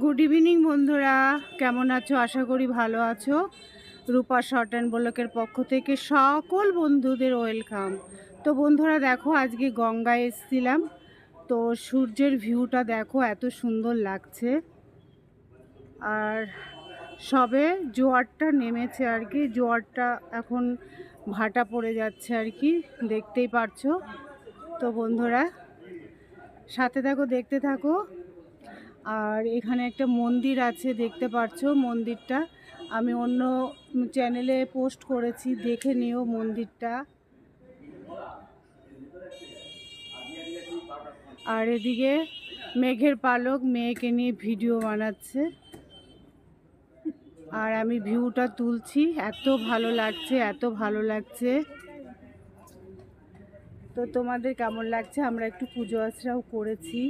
Good evening বন্ধুরা। কেমন আছো? আশা করি ভালো আছো। রূপা শর্ট অ্যান্ড ব্লকের পক্ষ থেকে সকল বন্ধুদের ওয়েলকাম। তো বন্ধুরা, দেখো, আজকে গঙ্গায় এসেছিলাম। তো সূর্যের ভিউটা দেখো, এত সুন্দর লাগছে। আর সবে জোয়ারটা নেমেছে আর কি। জোয়ারটা এখন ভাটা পড়ে যাচ্ছে আর কি, দেখতেই পারছ। তো বন্ধুরা, সাথে থাকো, দেখতে থাকো। আর এখানে একটা মন্দির আছে, দেখতে পাচ্ছো মন্দিরটা। আমি অন্য চ্যানেলে পোস্ট করেছি, দেখে নিও মন্দিরটা। আর এদিকে মেঘের পালক মেয়েকে নিয়ে ভিডিও বানাচ্ছে। আর আমি ভিউটা তুলছি। এত ভালো লাগছে, এত ভালো লাগছে। তো তোমাদের কেমন লাগছে? আমরা একটু পুজো আচরাও করেছি।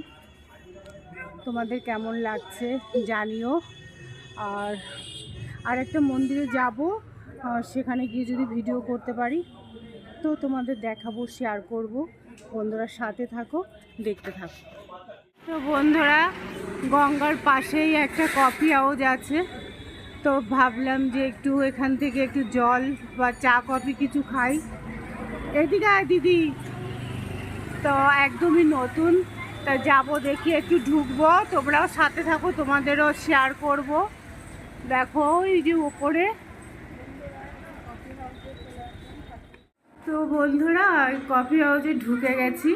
তোমাদের কেমন লাগছে জানিও। আর আর একটা মন্দিরে যাব সেখানে গিয়ে যদি ভিডিও করতে পারি, তো তোমাদের দেখাবো শেয়ার করব। বন্ধুরা সাথে থাকো, দেখতে থাকো। তো বন্ধুরা, গঙ্গার পাশেই একটা কফি হাউস আছে। তো ভাবলাম যে একটু এখান থেকে একটু জল বা চা, কফি কিছু খাই। এদিকে আয় দিদি। তো একদমই নতুন, তা যাব দেখি, একটু ঢুকবো, তোমরাও সাথে থাকো, তোমাদেরও শেয়ার করব। দেখো, এই যে ওপরে। তো বন্ধুরা কফি হাউসে ঢুকে গেছি।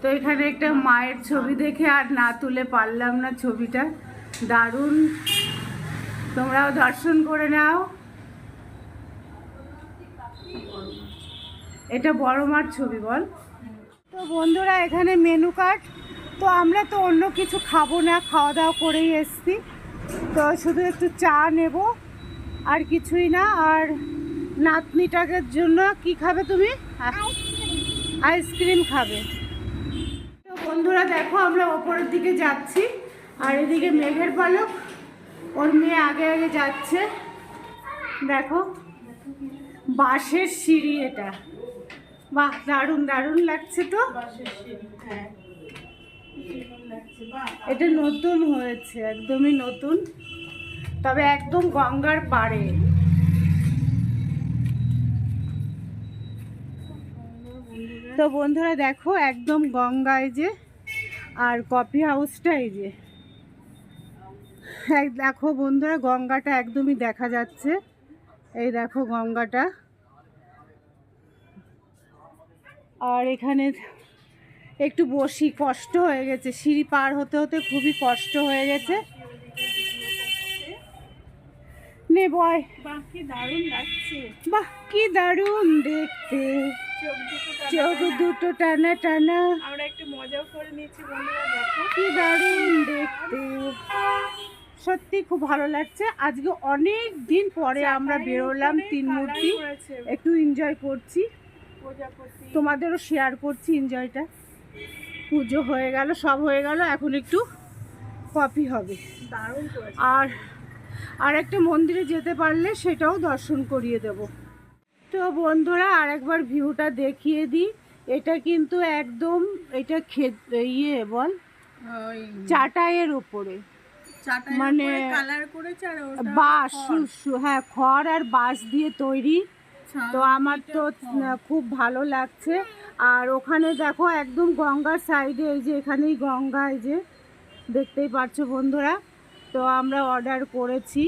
তো এখানে একটা মায়ের ছবি দেখে আর না তুলে পারলাম না ছবিটা। দারুণ। তোমরাও দর্শন করে নাও। এটা বড় মার ছবি, বল। তো বন্ধুরা, এখানে মেনু কার্ড। তো আমরা তো অন্য কিছু খাব না, খাওয়া দাওয়া করেই এসছি। তো শুধু একটু চা নেব, আর কিছুই না। আর নাতনিটাকের জন্য কি খাবে তুমি? আইসক্রিম খাবে। তো বন্ধুরা, দেখো আমরা ওপরের দিকে যাচ্ছি, আর এদিকে মেঘের পালক। ওর মেয়ে আগে আগে যাচ্ছে। দেখো বাঁশের সিঁড়ি এটা। বাহ দারুণ দারুণ লাগছে তো? এটা নতুন হয়েছে একদমই নতুন। তবে একদম গঙ্গার পাড়ে। তো বন্ধুরা দেখো একদম গঙ্গায় যে আর কফি হাউসটা এই যে। দেখো বন্ধুরা গঙ্গাটা একদমই দেখা যাচ্ছে। এই দেখো গঙ্গাটা। আর এখানে একটু বসি কষ্ট হয়ে গেছে। সিঁড়ি পার হতে হতে খুবই কষ্ট হয়ে গেছে। নে বয়। বাহ কি দারুণ লাগছে। বাহ কি দারুণ দেখতে। চোখ দুটো টানা টানা। আমরা একটু মজাও করে নিয়েছি বন্ধুরা দেখো। কি দারুণ দেখতে। সত্যি খুব ভালো লাগছে। আজকে অনেক দিন পরে আমরা বেরোলাম তিন মূর্তি। একটু এনজয় করছি। তোমাদেরও শেয়ার করছি এনজয়টা পুজো হয়ে গেল সব হয়ে গেল এখন একটু কফি হবে। দারুণ আর আর একটা মন্দিরে যেতে পারলে সেটাও দর্শন করিয়ে দেব। তো বন্ধুরা আরেকবার ভিউটা দেখিয়ে দিই। এটা কিন্তু একদম এটা খে ইয়ে বল উপরে। চাটাইয়ের মানে বাঁশ হ্যাঁ খড় আর বাঁশ দিয়ে তৈরি। তো আমার তো খুব ভালো লাগছে। আর ওখানে দেখো একদম গঙ্গার সাইডে এই যে এখানেই গঙ্গা এই যে দেখতেই পাচ্ছ বন্ধুরা। তো আমরা অর্ডার করেছি।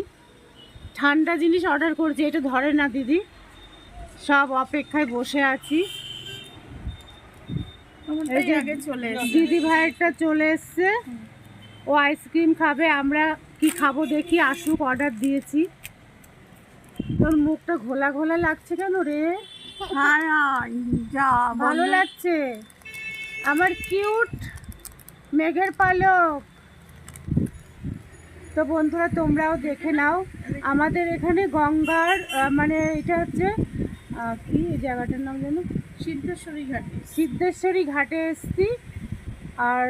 ঠান্ডা জিনিস অর্ডার করেছি এটা ধরে না দিদি। সব অপেক্ষায় বসে আছি। দিদি ভাইয়েরটা চলে এসছে। ও আইসক্রিম খাবে আমরা কি খাব দেখি। আসুক অর্ডার দিয়েছি। তোর মুখটা ঘোলা ঘোলা লাগছে কেন রে? যা ভালো লাগছে। আমার কিউট মেঘের পালক। তো বন্ধুরা তোমরাও দেখে নাও। আমাদের এখানে গঙ্গার মানে এটা হচ্ছে কি এই জায়গাটার নাম যেন? সিদ্ধেশ্বরী ঘাটে। সিদ্ধেশ্বরী ঘাটে এসছি। আর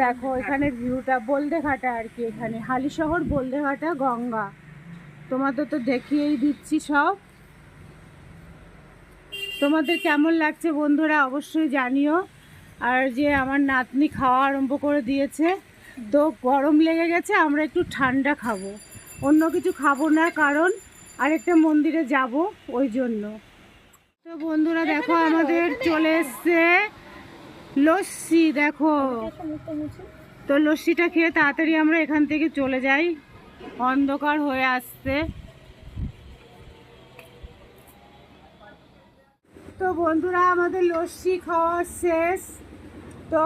দেখো এখানে ভিউটা বলদেঘাটা আর কি এখানে। হালিশহর বলদেঘাটা গঙ্গা। তোমাদের তো দেখিয়েই দিচ্ছি সব। তোমাদের কেমন লাগছে বন্ধুরা অবশ্যই জানিও। আর যে আমার নাতনি খাওয়া আরম্ভ করে দিয়েছে তো গরম লেগে গেছে আমরা একটু ঠান্ডা খাব। অন্য কিছু খাব না কারণ আরেকটা মন্দিরে যাব ওই জন্য। তো বন্ধুরা দেখো আমাদের চলে এসছে লস্যি দেখো। তো লস্যিটা খেয়ে তাড়াতাড়ি আমরা এখান থেকে চলে যাই। অন্ধকার হয়ে আসছে। তো বন্ধুরা আমাদের লস্যি খাওয়া শেষ। তো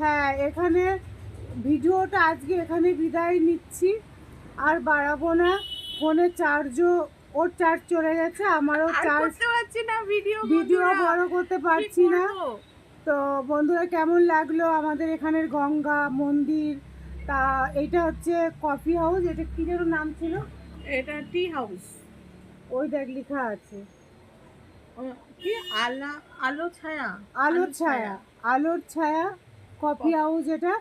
হ্যাঁ এখানে ভিডিওটা আজকে এখানে বিদায় নিচ্ছি। আর বাড়াবো না। ফোনে চার্জও ওর চার্জ চলে গেছে আমারও চার্জ পারছি না ভিডিও ভিডিও। বড় করতে পারছি না। তো বন্ধুরা কেমন লাগল আমাদের এখানের গঙ্গা মন্দির? তা এটা হচ্ছে কফি হাউস এটা কি যেন নাম ছিল? এটা টি হাউস ওই দেখ লেখা আছে। কি? আলা আলো ছায়া? আলোর ছায়া। আলোর ছায়া কফি হাউস এটা।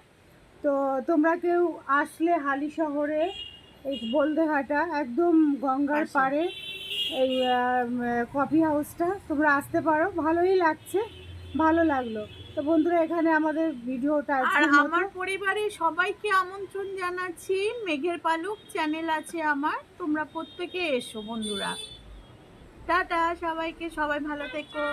তো তোমরা কেউ আসলে হালি শহরে এই বলদেঘাটা একদম গঙ্গার পাশে। পাড়ে। এই কফি হাউসটা তোমরা আসতে পারো। ভালোই লাগছে। ভালো লাগল। তো বন্ধুরা এখানে আমাদের ভিডিওটা আর আমার পরিবারের সবাইকে আমন্ত্রণ জানাচ্ছি। মেঘের পালুক চ্যানেল আছে আমার। তোমরা প্রত্যেকে এসো বন্ধুরা। টাটা সবাইকে। সবাই ভালো থেকো।